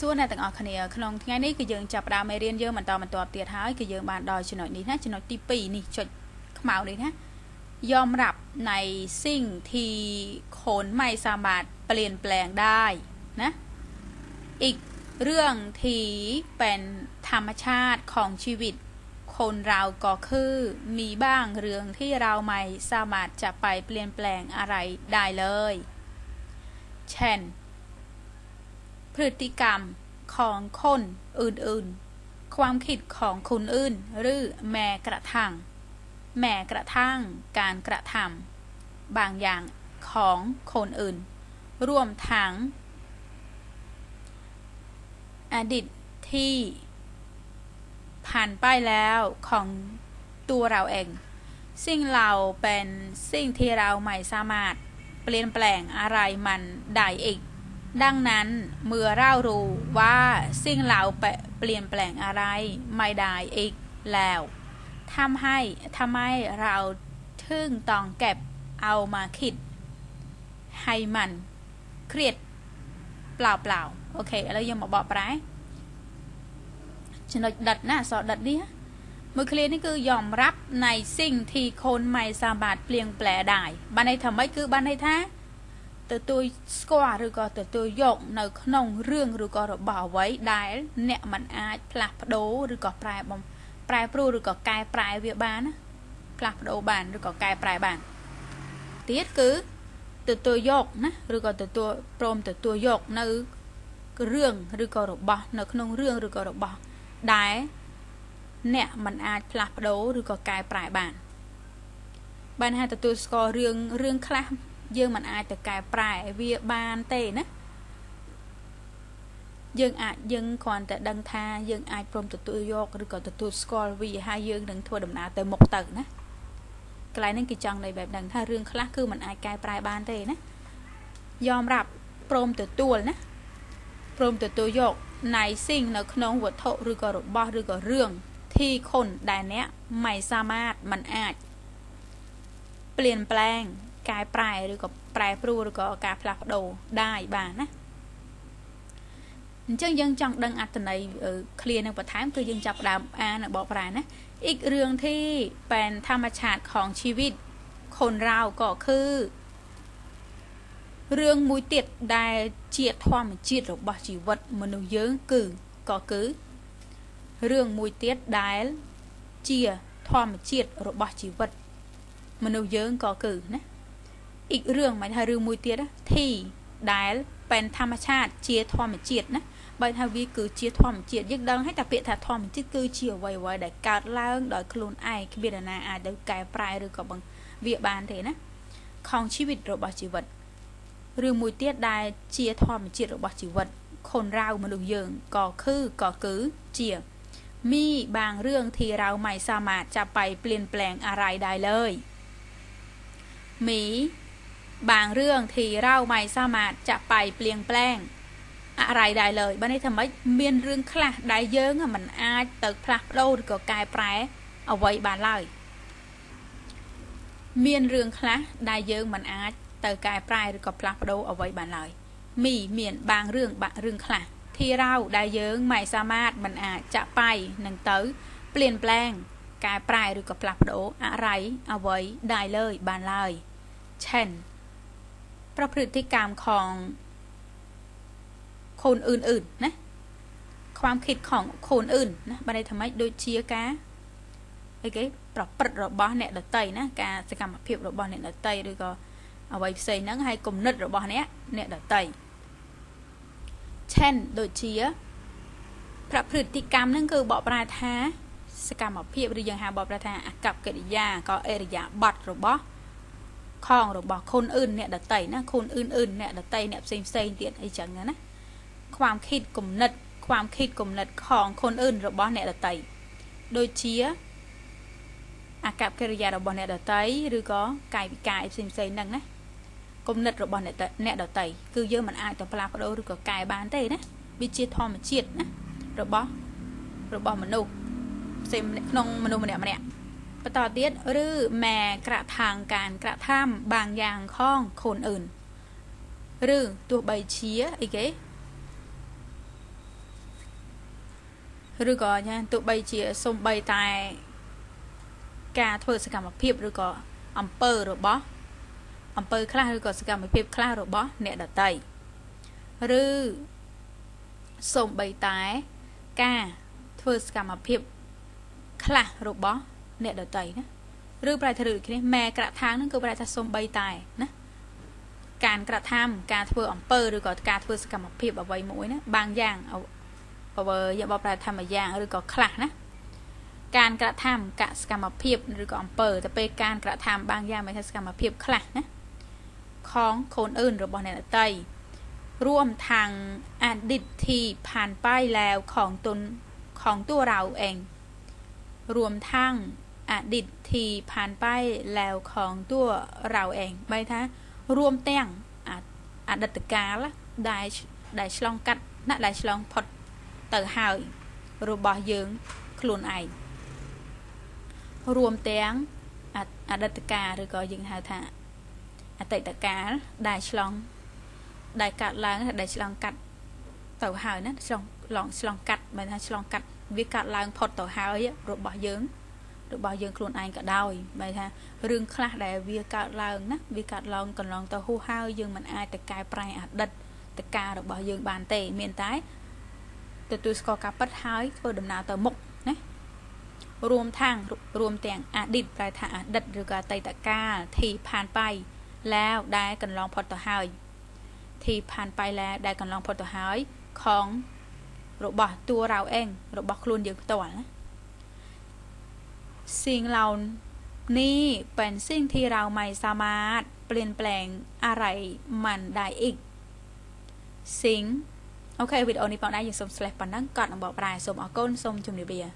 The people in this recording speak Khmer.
សួរអ្នកទាំងអស់គ្នាក្នុងថ្ងៃនេះគឺយើងចាប់ផ្ដើមមេរៀនយើងបន្តបន្តទៀតហើយគឺយើងបានដល់ចំណុចនេះណាចំណុចទី2នេះចុចខ្មៅនេះណាยอมรับในสิ่งที่คนไม่สามารถเปลี่ยนแปลงได้นะอีกเรื่องที่เป็นธรรมชาติของชีวิต คนเราก็คือมีบ้างเรื่องที่เราไม่สามารถจะไปเปลี่ยนแปลงอะไรได้เลย เช่น พฤติกรรมของคนอื่นๆ ความคิดของคนอื่น หรือแม้กระทั่ง แม้กระทั่งการกระทำบางอย่างของคนอื่น รวมทั้ง อดีตที่ ผ่านไปแล้วของตัวเราเอง สิ่งเราเป็นสิ่งที่เราไม่สามารถเปลี่ยนแปลงอะไรมันได้อีก ดังนั้นเมื่อเรารู้ว่าสิ่งเหล่าเปลี่ยนแปลงอะไรไม่ได้อีกแล้วทำให้ทำไมเราทึ่งต้องเก็บเอามาคิด ให้มันเครียดเปล่าเปล่าโอเคแล้วยังมาบอกไปฉันดัดหน้าสอดัดนี้มือเคลียนี่คือยอมรับในสิ่งที่คนไม่สามารถเปลี่ยนแปลงได้บ้านในทำไมคือบ้านในท้ ទទួលស្គាល់ឬក៏ទទួលយកនៅក្នុងរឿងឬក៏របស់អ្វីដែលអ្នកមិនអាចផ្លាស់ប្ដូរឬក៏ប្រែបំប្រែប្រួលឬក៏កែប្រែវាបានណាផ្លាស់ប្ដូរបានឬក៏កែប្រែបានទៀតគឺទទួលយកណាឬក៏ទទួលព្រមទទួលយកនៅរឿងឬក៏របស់នៅក្នុងរឿងឬក៏របស់ដែលអ្នកមិនអាចផ្លាស់ប្ដូរឬក៏កែប្រែបានបានថាទទួលស្គាល់រឿងរឿងខ្លះ យើងមិនអាចទៅកែប្រែវាបានទេណាយើងអាចយើងគ្រាន់តែដឹងថាយើងអាចព្រមទទួលយកឬក៏ទទួលស្គាល់វាហើយយើងនឹងធ្វើដំណើរទៅមុខទៅណាកន្លែងហ្នឹងគេចង់ន័យបែបហ្នឹងថារឿងខ្លះគឺมันអាចកែប្រែបានទេណាយอมรับព្រមទទួលណាព្រមទទួលយកណៃស៊ីងនៅក្នុងវត្ថុឬក៏របស់ឬក៏រឿងទីខុនដែលអ្នកមិនสามารถមិនអាចเปลี่ยนแปลง កែប្រែឬក៏ប្រែប្រួលឬក៏ការផ្លាស់ប្ដូរได้បានណាអញ្ចឹងយើងចង់ដឹងអត្ថន័យ clear នឹងបន្ថែមគឺយើងចាប់ផ្ដើមអានបកប្រែណាอีกเรื่องที่เป็นธรรมชาติของชีวิตคนเราก็คือរឿងមួយទៀតដែលជាធម្មជាតិរបស់ជីវិតមនុស្សយើងគឺក៏គឺរឿងមួយទៀតដែលជាធម្មជាតិរបស់ជីវិតមនុស្សយើងក៏គឺណា อีกរឿងមិនថារឿងមួយទៀតធីដែលเป็นธรรมชาติជាធម្មជាតិណាបើថាវាគឺជាធម្មជាតិយើងដឹងហើយតែពាក្យថាធម្មជាតិគឺជាអ្វីអ្វីដែលកើតឡើងដោយខ្លួនឯងគ្មាននរណាអាចទៅកែប្រែឬក៏បង្វាបានទេណាខំជីវិតរបស់ជីវិតរឿងមួយទៀតដែលជាធម្មជាតិរបស់ជីវិតខុនរៅមនុស្សយើងក៏គឺក៏គឺជាมีบางเรื่องที่เราไม่สามารถจะไปเปลี่ บางเรื่องที่เราไม่สามารถจะไปเปลี่ยนแปลงอะไรได้เลยបាននេះថាម៉េចមានរឿងខ្លះដែលយើងមិនអាចទៅផ្លាស់ប្ដូរឬក៏កែប្រែអ្វីបានឡើយមានរឿងខ្លះដែលយើងមិនអាចទៅកែប្រែឬក៏ផ្លាស់ប្ដូរអ្វីបានឡើយមីមានបាងរឿងបាក់រឿងខ្លះที่เราដែលយើងមិនสามารถមិនអាចចាក់បៃនឹងទៅเปลี่ยนแปลงកែប្រែឬក៏ផ្លាស់ប្ដូរอะไรអ្វីได้เลยបានឡើយเช่น ប្រព្រឹត្តកម្មของคนอื่นๆណាความคิดของคนอื่นណាបានន័យថាម៉េចដូចជាការអីគេប្រព្រឹត្តរបស់អ្នកដតីណាការសកម្មភាពរបស់អ្នកដតីឬក៏អ្វីផ្សេងហ្នឹងហើយគំនិតរបស់អ្នកអ្នកដតីឆែនដូចជាប្រព្រឹត្តកម្មហ្នឹងគឺបកប្រែថាសកម្មភាពឬយើងហៅបកប្រែថាអកប្បកិរិយាក៏អេរិយាប័ត្ររបស់ ខងរបស់คนอื่นអ្នកដតីណាคนอื่นๆអ្នកដតីអ្នកផ្សេងផ្សេងទៀតអីចឹងណាความคิดគំនិតความคิดគំនិតของคนอื่นរបស់អ្នកដតីដូចជាអកប្បកិរិយារបស់អ្នកដតីឬក៏កាយវិការផ្សេងផ្សេងហ្នឹងណាគំនិតរបស់អ្នកអ្នកដតីគឺយើងមិនអាចទៅផ្លាស់ប្ដូរឬក៏កែបានទេណាវាជាធម្មជាតិណារបស់របស់មនុស្សផ្សេងក្នុងមនុស្សម្នាក់ម្នាក់ បន្តទៀតឬម៉ែក្រាក់ថាងការក្រាក់ថាមបាងយ៉ាងខងខូនអឿនឬទោះបីជាអីគេឬក៏យ៉ាងទោះបីជាសំបីតែការធ្វើសកម្មភាពឬក៏អំពើរបស់អំពើខ្លះឬក៏សកម្មភាពខ្លះរបស់អ្នកដតីឬសំបីតែការធ្វើសកម្មភាពខ្លះរបស់ អ្នកដតីណាឬប្រែថាឬដូចគ្នាម៉ែក្រថាងនឹងគឺប្រែថាសំបីតែណាការក្រថាមការធ្វើអំពើឬក៏ការធ្វើសកម្មភាពអ្វីមួយណាបាងយ៉ាងបើបើយកបប្រែថាមួយយ៉ាងឬក៏ខ្លះណាការក្រថាមកសកម្មភាពឬក៏អំពើទៅពេលការក្រថាមបាងយ៉ាងមិនថាសកម្មភាពខ្លះណាខងខូនអឿនរបស់អ្នកដតីរួមថាងអឌីតធីផានប៉ៃឡាវខងទុនខងទួរៅអេងរួមថាង ราเองรวมทั้งอดีตที่ผ่านไปแล้วของตัวเราเองបែរថារួមទាំងអតីតកាលដែលដែលឆ្លងកាត់ណាដែលឆ្លងផុតទៅហើយរបស់យើងខ្លួនឯងរួមទាំងអតីតកាលឬក៏យើងហៅថាអតីតកាលដែលឆ្លងដែលកាត់ឡើងដែលឆ្លងកាត់ទៅហើយណាឆ្លងឡងឆ្លងកាត់មិនថាឆ្លងកាត់វាកាត់ឡើងផុតទៅហើយរបស់យើង របស់យើងខ្លួនឯងក៏ដោយបែរថារឿងខ្លះដែលវាកើតឡើងណាវាកើតឡើងកន្លងទៅហួសហើយយើងមិនអាចទៅកែប្រែអតីតកាលរបស់យើងបានទេមានតែទទួលស្គាល់ការពិតហើយធ្វើដំណើរទៅមុខណារួមទាំងរួមទាំងអតីតប្រែថាអតីតឬក៏អតីតកាលที่ผ่านไปแล้วដែលកន្លងផុតទៅហើយที่ผ่านไปแล้วដែលកន្លងផុតទៅហើយของរបស់តួเราเองរបស់ខ្លួនយើងផ្ទាល់ណា สิ่งเหล่านี้เป็นสิ่งที่เราไม่สามารถเปลี่ยนแปลงอะไรมันได้อีก สิ่ง โอเควิดีโอนี้ปองได้ยินสมสลับปนังกอดบอกปลายสมอก้นสมจุ่มเดีย